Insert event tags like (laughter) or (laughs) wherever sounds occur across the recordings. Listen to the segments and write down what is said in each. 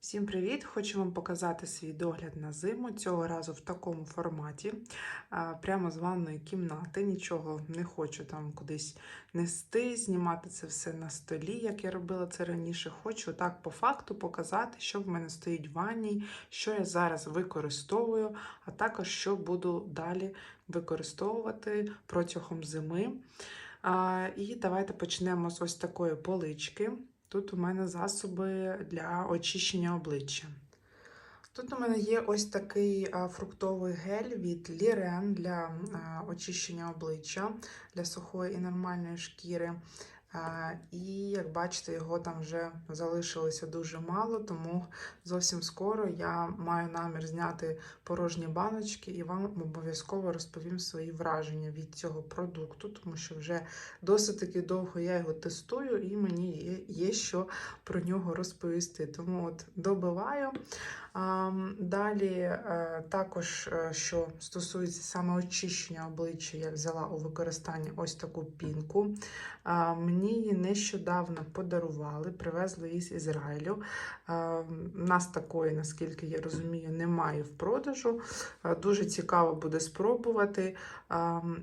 Всім привіт! Хочу вам показати свій догляд на зиму. Цього разу в такому форматі, прямо з ванної кімнати. Нічого не хочу там кудись нести, знімати це все на столі, як я робила це раніше. Хочу так по факту показати, що в мене стоїть в ванній, що я зараз використовую, а також що буду далі використовувати протягом зими. І давайте почнемо з ось такої полички. Тут у мене засоби для очищення обличчя. Тут у мене є ось такий фруктовий гель від Лірен для очищення обличчя для сухої і нормальної шкіри. І як бачите, його там вже залишилося дуже мало, тому зовсім скоро я маю намір зняти порожні баночки і вам обов'язково розповім свої враження від цього продукту, тому що вже досить таки довго я його тестую, і мені є, є що про нього розповісти. Тому от добиваю. Далі е, також, е, що стосується саме очищення обличчя, я взяла у використання ось таку пінку. Мені її нещодавно подарували, привезли її з Ізраїлю. Нас такої, наскільки я розумію, немає в продажу. Дуже цікаво буде спробувати.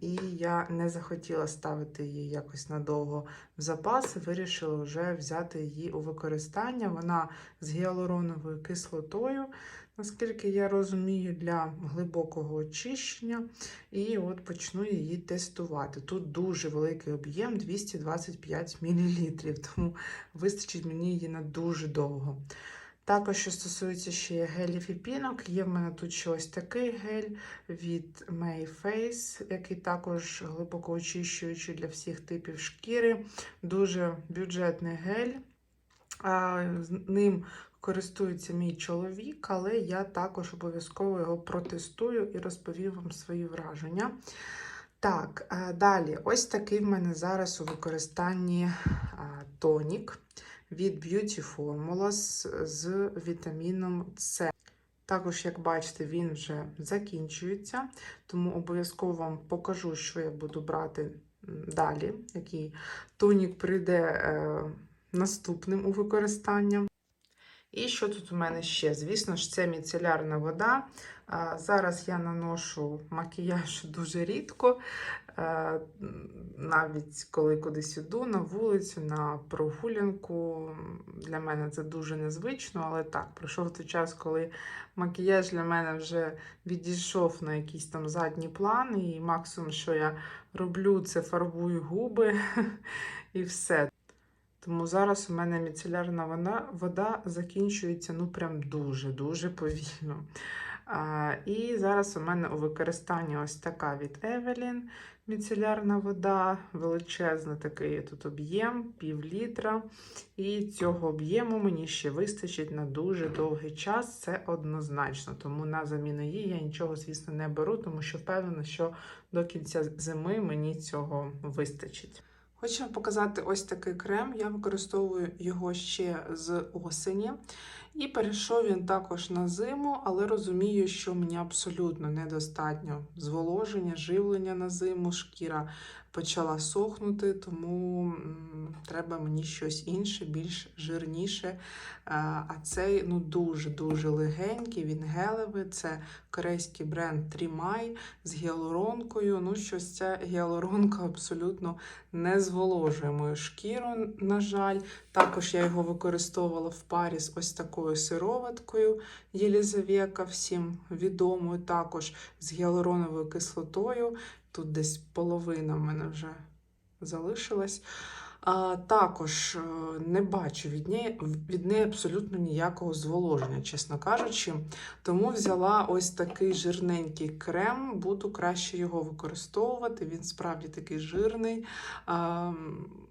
І я не захотіла ставити її якось надовго в запас, вирішила вже взяти її у використання. Вона з гіалуроновою кислотою, наскільки я розумію, для глибокого очищення. І от почну її тестувати. Тут дуже великий об'єм 225 мл, тому вистачить мені її на дуже довго. Також, що стосується ще гелів і пінок, є в мене тут ще ось такий гель від May Face, який також глибоко очищуючий для всіх типів шкіри. Дуже бюджетний гель. А, з Ним користується мій чоловік, але я також обов'язково його протестую і розповім вам свої враження. Так, далі, ось такий в мене зараз у використанні тонік від Beauty Formulas з вітаміном С. Також, як бачите, він вже закінчується, тому обов'язково вам покажу, що я буду брати далі, який тонік прийде е, наступним у використання. І що тут у мене ще? Звісно ж, це міцелярна вода. Зараз я наношу макіяж дуже рідко, навіть коли кудись іду на вулицю, на прогулянку. Для мене це дуже незвично, але так, пройшов той час, коли макіяж для мене вже відійшов на якийсь там задній план, і максимум, що я роблю, це фарбую губи (laughs) і все. Тому зараз у мене міцелярна вода, вода закінчується ну прям дуже-дуже повільно. А, і зараз у мене у використанні ось така від Evelyn міцелярна вода, величезний такий тут об'єм, пів літра. І цього об'єму мені ще вистачить на дуже довгий час, це однозначно. Тому на заміну її я нічого, звісно, не беру, тому що впевнена, що до кінця зими мені цього вистачить. Хочу вам показати ось такий крем. Я використовую його ще з осені. І перейшов він також на зиму, але розумію, що мені абсолютно недостатньо зволоження, живлення на зиму, шкіра почала сохнути, тому треба мені щось інше, більш жирніше. А, цей ну дуже-дуже легенький, він гелевий. Це корейський бренд Trimay з гіалуронкою. Ну, щось ця гіалуронка абсолютно не зволожує мою шкіру, на жаль. Також я його використовувала в парі з ось такою сироваткою Єлізавека, всім відомою, також з гіалуроновою кислотою. Тут десь половина в мене вже залишилась. А, також е, не бачу від неї, від неї абсолютно ніякого зволоження, чесно кажучи. Тому взяла ось такий жирненький крем, буду краще його використовувати. Він справді такий жирний. А,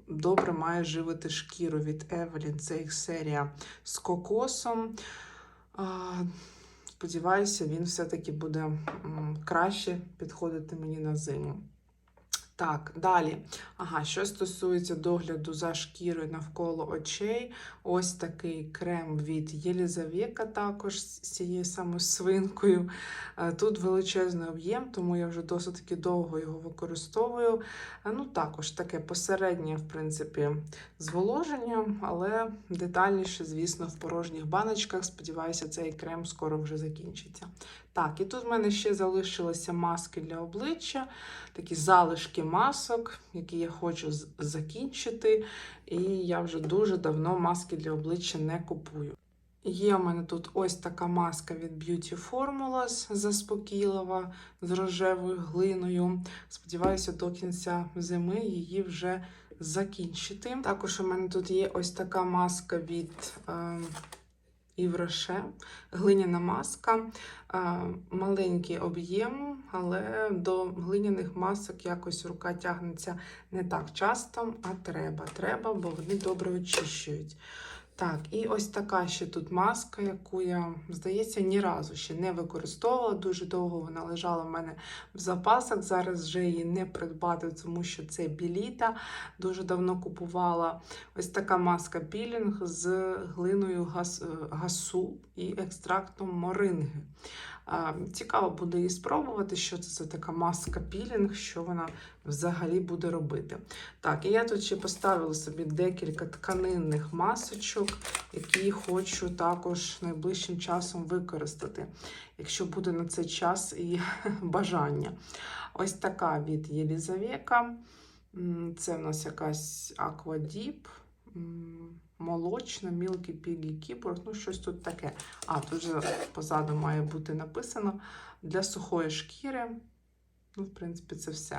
добре має живити шкіру від Evelyn. Це їх серія з кокосом. А, Сподіваюся, він все-таки буде краще підходити мені на зиму. Так, далі. Ага, що стосується догляду за шкірою навколо очей, ось такий крем від Єлізавєка, також з цією самою свинкою. Е, Тут величезний об'єм, тому я вже досить довго його використовую. Е, Ну, також таке посереднє, в принципі, зволоження, але детальніше, звісно, в порожніх баночках. Сподіваюся, цей крем скоро вже закінчиться. Так, і тут в мене ще залишилися маски для обличчя, такі залишки масок, які я хочу закінчити. І я вже дуже давно маски для обличчя не купую. Є у мене тут ось така маска від Beauty Formulas заспокійлива з рожевою глиною. Сподіваюся, до кінця зими її вже закінчити. Також у мене тут є ось така маска від е, Івроше, глиняна маска. Е, маленький об'єм, але до глиняних масок якось рука тягнеться не так часто, а треба. Треба, бо вони добре очищують. Так, і ось така ще тут маска, яку я, здається, ні разу ще не використовувала. Дуже довго вона лежала в мене в запасах. Зараз вже її не придбати, тому що це біліта. Дуже давно купувала ось така маска пілінг з глиною гас, гасу і екстрактом моринги. Цікаво буде її спробувати, що це за така маска пілінг, що вона взагалі буде робити. Так, і я тут ще поставила собі декілька тканинних масочок, які хочу також найближчим часом використати, якщо буде на це час і (laughs) бажання. Ось така від Єлізавека. Це в нас якась м, молочна, Milky Piggy Keyboard, ну щось тут таке. А, тут же позаду має бути написано для сухої шкіри. Ну, в принципі, це все.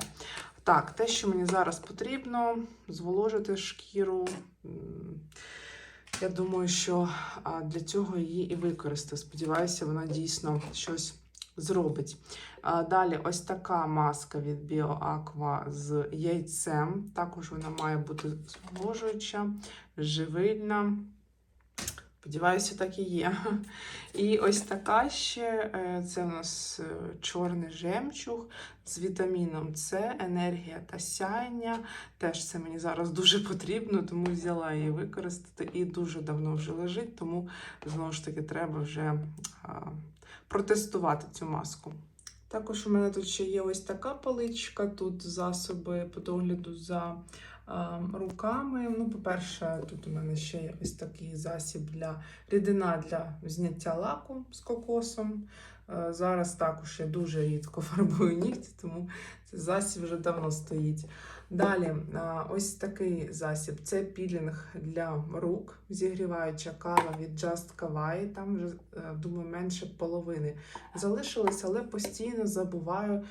Так, те, що мені зараз потрібно, зволожити шкіру. Я думаю, що для цього її і використаю. Сподіваюся, вона дійсно щось зробить. Далі, ось така маска від BioAqua з яйцем. Також вона має бути зволожуюча, живильна. Сподіваюся, так і є. (laughs) І ось така ще е, це у нас е, чорний жемчуг з вітаміном С, енергія та сяєння. Теж це мені зараз дуже потрібно, тому взяла її використати. І дуже давно вже лежить, тому знову ж таки треба вже протестувати цю маску. Також у мене тут ще є ось така паличка, тут засоби по догляду за руками. Ну, по-перше, тут у мене ще є ось такий засіб для рідина для зняття лаку з кокосом. Е, Зараз також я дуже рідко (laughs) фарбую нігті, тому цей засіб вже давно стоїть. Далі, ось такий засіб це пілінг для рук, зігріваюча кава від Just Kawaii, там вже, е, думаю, менше половини залишилось, але постійно забуваю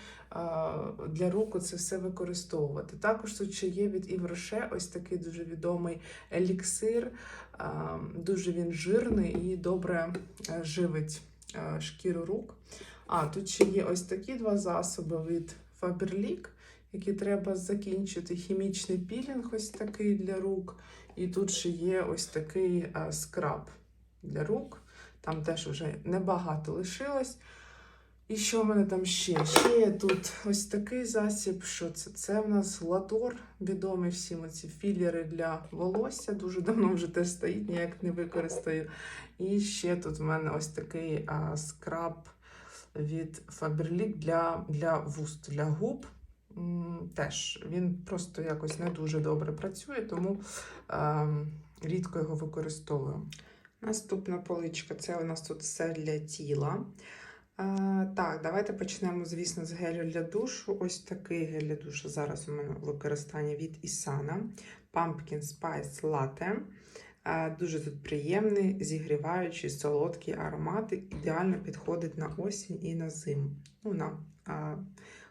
для рук це все використовувати. Також тут ще є від Івроше ось такий дуже відомий еліксир, дуже він жирний і добре е, живить е, шкіру рук. А, тут ще є ось такі два засоби від Faberlic, які треба закінчити. Хімічний пілінг ось такий для рук. І тут ще є ось такий е, скраб для рук. Там теж вже небагато лишилось. І що в мене там ще? Ще є тут ось такий засіб. Що це? Це в нас латор, відомий всім ці філери для волосся. Дуже давно вже теж стоїть, ніяк не використаю. І ще тут в мене ось такий а, скраб від Faberlic для, для вуст, для губ. Теж він просто якось не дуже добре працює, тому ем, рідко його використовую. Наступна поличка це у нас тут все для тіла. Е, так, давайте почнемо, звісно, з гелю для душу. Ось такий гель для душу зараз у мене в використанні від Isana. Pumpkin Spice Latte. Е, Дуже тут приємний, зігріваючий, солодкий аромат. Ідеально підходить на осінь і на зиму. Ну, на е,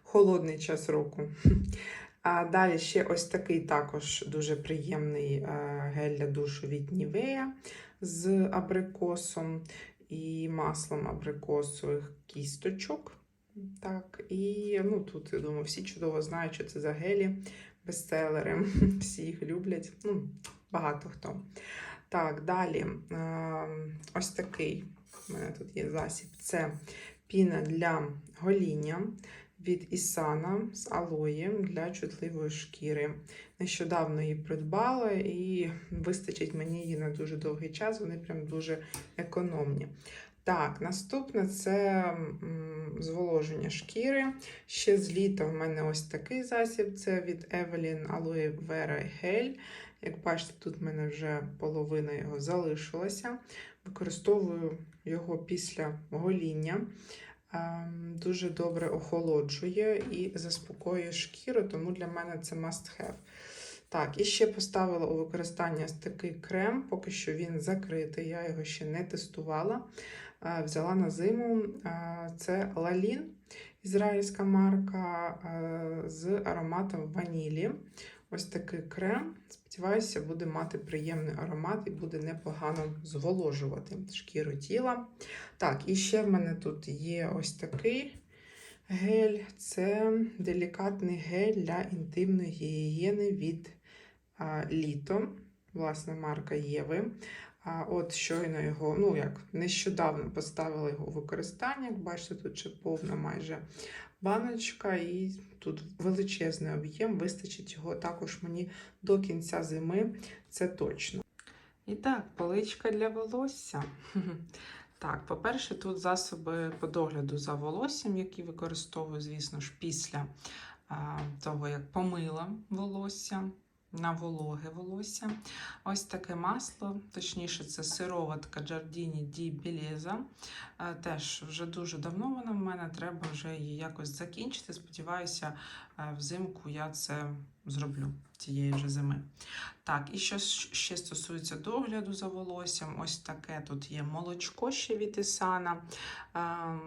холодний час року. (laughs) А далі ще ось такий також дуже приємний гель для душу від Nivea з абрикосом і маслом абрикосових кісточок. Так, і ну, тут, я думаю, всі чудово знають, що це за гелі, бестселери. (laughs) Всі їх люблять. Ну, багато хто. Так, далі е, ось такий у мене тут є засіб. Це піна для гоління від Ісана з алоєм для чутливої шкіри. Нещодавно її придбала і вистачить мені її на дуже довгий час. Вони прям дуже економні. Так, наступне це зволоження шкіри. Ще з літа в мене ось такий засіб. Це від Evelyn Aloe Vera Gel. Як бачите, тут в мене вже половина його залишилася. Використовую його після гоління. Ем, Дуже добре охолоджує і заспокоює шкіру, тому для мене це must have. Так, і ще поставила у використання такий крем, поки що він закритий, я його ще не тестувала. Е, Взяла на зиму. Е, Це Лалін, ізраїльська марка е, з ароматом ванілі. Ось такий крем. Сподіваюся, буде мати приємний аромат і буде непогано зволожувати шкіру тіла. Так, і ще в мене тут є ось такий гель. Це делікатний гель для інтимної гігієни від а, літо. Власне, марка Єви. А от щойно його, ну як нещодавно поставила його у використання. Як бачите, тут ще повна майже баночка, і тут величезний об'єм, вистачить його також мені до кінця зими, це точно. І так, поличка для волосся. (laughs) Так, по-перше, тут засоби по догляду за волоссям, які використовую, звісно ж, після того, як помила волосся на вологе волосся. Ось таке масло, точніше, це сироватка Giardini di Bellezza. Е, Теж вже дуже давно вона в мене, треба вже її якось закінчити. Сподіваюся, е, взимку я це зроблю цієї вже зими. Так, і що ще стосується догляду за волоссям, ось таке тут є молочко ще від Ісана. Ем,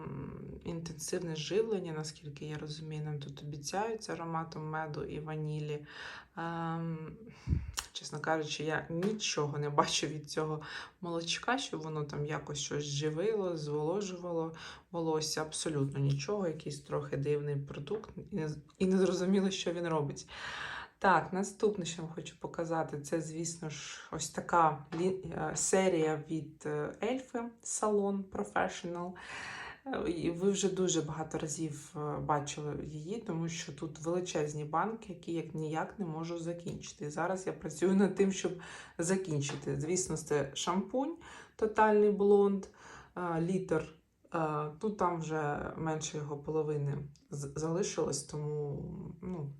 інтенсивне живлення, наскільки я розумію, нам тут обіцяють з ароматом меду і ванілі. Ем, чесно кажучи, я нічого не бачу від цього молочка, щоб воно там якось щось живило, зволожувало волосся. Абсолютно нічого, якийсь трохи дивний продукт, і не зрозуміло, що він робить. Так, наступне, що я вам хочу показати, це, звісно ж, ось така е, серія від е, Ельфи Salon Professional. Е, ви вже дуже багато разів бачили її, тому що тут величезні банки, які як ніяк не можу закінчити. Зараз я працюю над тим, щоб закінчити. Звісно, це шампунь тотальний блонд, літр. Е, Тут там вже менше його половини залишилось, тому ну,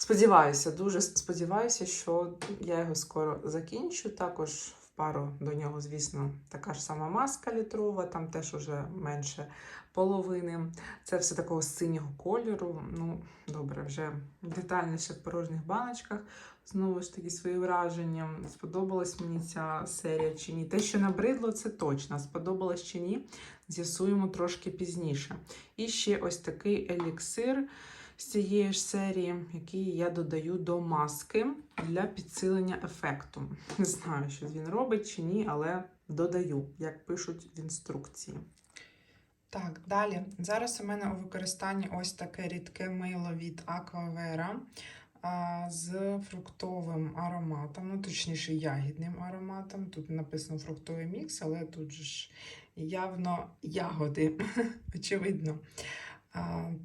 сподіваюся, дуже сподіваюся, що я його скоро закінчу. Також в пару до нього, звісно, така ж сама маска літрова, там теж уже менше половини. Це все такого синього кольору. Ну, добре, вже детальніше в порожніх баночках. Знову ж таки, свої враження. Сподобалась мені ця серія чи ні. Те, що набридло, це точно. Сподобалось чи ні, з'ясуємо трошки пізніше. І ще ось такий еліксир з цієї ж серії, який я додаю до маски для підсилення ефекту. Не знаю, що він робить чи ні, але додаю, як пишуть в інструкції. Так, далі. Зараз у мене у використанні ось таке рідке мило від Aquavera з фруктовим ароматом, ну точніше, ягідним ароматом. Тут написано фруктовий мікс, але тут ж явно ягоди, (laughs) очевидно.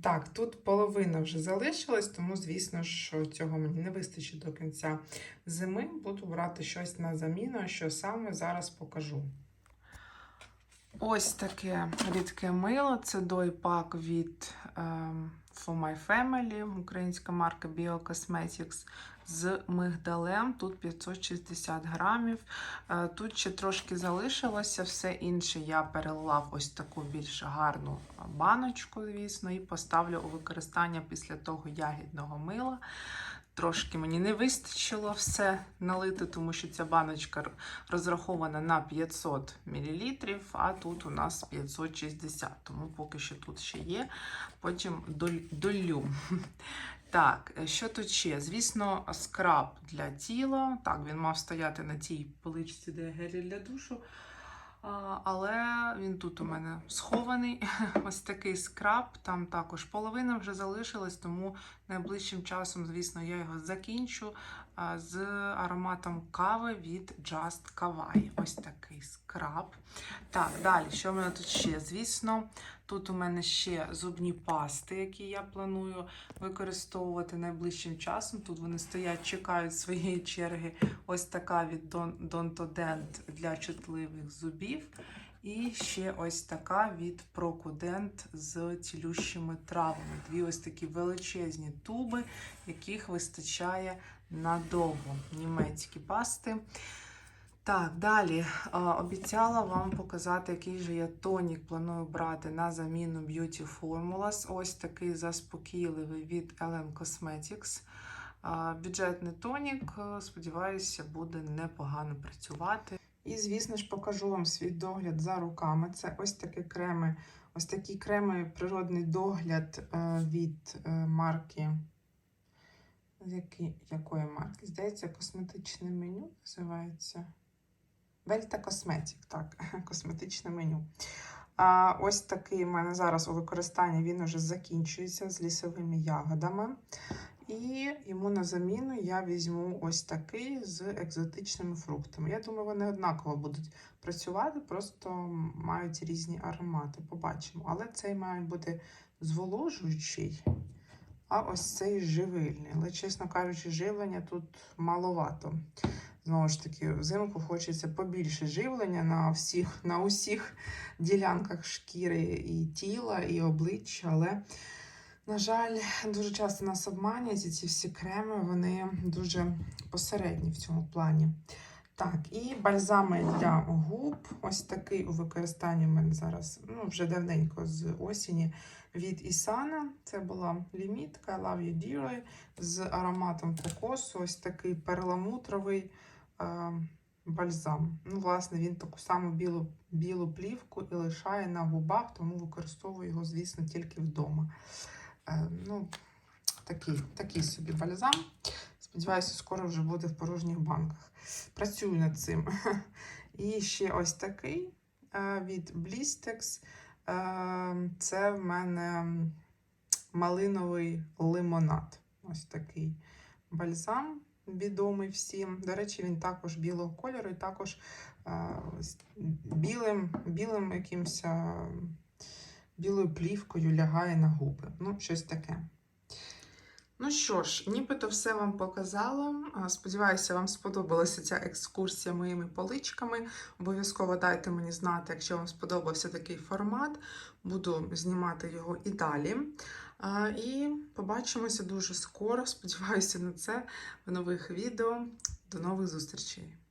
Так, тут половина вже залишилась, тому, звісно, що цього мені не вистачить до кінця зими. Буду брати щось на заміну, що саме зараз покажу. Ось таке рідке мило. Це дойпак від ем, For My Family, українська марка BioCosmetics з мигдалем. Тут 560 грамів. Е, Тут ще трошки залишилося, все інше я перелила ось таку більш гарну баночку, звісно, і поставлю у використання після того ягідного мила. Трошки мені не вистачило все налити, тому що ця баночка розрахована на 500 мл, а тут у нас 560, тому поки що тут ще є. Потім долю. (laughs) Так, е, що тут ще? Звісно, скраб для тіла. Так, він мав стояти на тій поличці, де гелі для душу. Але він тут у мене схований. (laughs) Ось такий скраб. Там також половина вже залишилась, тому найближчим часом, звісно, я його закінчу. З ароматом кави від Just Kawaii. Ось такий скраб. Так, далі, що в мене тут ще? Звісно, тут у мене ще зубні пасти, які я планую використовувати найближчим часом. Тут вони стоять, чекають своєї черги. Ось така від Don- Dontodent для чутливих зубів. І ще ось така від Procudent з цілющими травами. Дві ось такі величезні туби, яких вистачає надовго. Німецькі пасти. Так, далі обіцяла вам показати, який же я тонік планую брати на заміну Beauty Formulas. Ось такий заспокійливий від Ellen Cosmetics. Бюджетний тонік, е, сподіваюся, буде непогано працювати. І, звісно ж, покажу вам свій догляд за руками. Це ось такі креми, ось такі креми природний догляд е, від е, марки. Які, якої марки? Здається, косметичне меню називається. Вельта Косметік, так, (laughs) косметичне меню. А, ось такий у мене зараз у використанні він уже закінчується з лісовими ягодами. І йому на заміну я візьму ось такий з екзотичними фруктами. Я думаю, вони однаково будуть працювати, просто мають різні аромати. Побачимо. Але цей має бути зволожуючий, а ось цей живильний. Але, чесно кажучи, живлення тут маловато. Знову ж таки, взимку хочеться побільше живлення на всіх, на усіх ділянках шкіри і тіла, і обличчя, але. На жаль, дуже часто нас обманюють і ці всі креми, вони дуже посередні в цьому плані. Так, і бальзами для губ. Ось такий у використанні в мене зараз, ну, вже давненько з осені від Ісана. Це була лімітка Love You Dearly з ароматом кокосу. Ось такий перламутровий е, бальзам. Ну, власне, він таку саму білу, білу плівку і лишає на губах, тому використовую його, звісно, тільки вдома. Е, ну, такий, такий собі бальзам. Сподіваюся, скоро вже буде в порожніх банках. Працюю над цим. (laughs) І ще ось такий е, від Blistex. Е, Це в мене малиновий лимонад. Ось такий бальзам, відомий всім. До речі, він також білого кольору і також з білим, білим якимось. е, білою плівкою лягає на губи. Ну, щось таке. Ну що ж, нібито все вам показала. Сподіваюся, вам сподобалася ця екскурсія моїми поличками. Обов'язково дайте мені знати, якщо вам сподобався такий формат. Буду знімати його і далі. І побачимося дуже скоро. (laughs) Сподіваюся на це в нових відео. До нових зустрічей!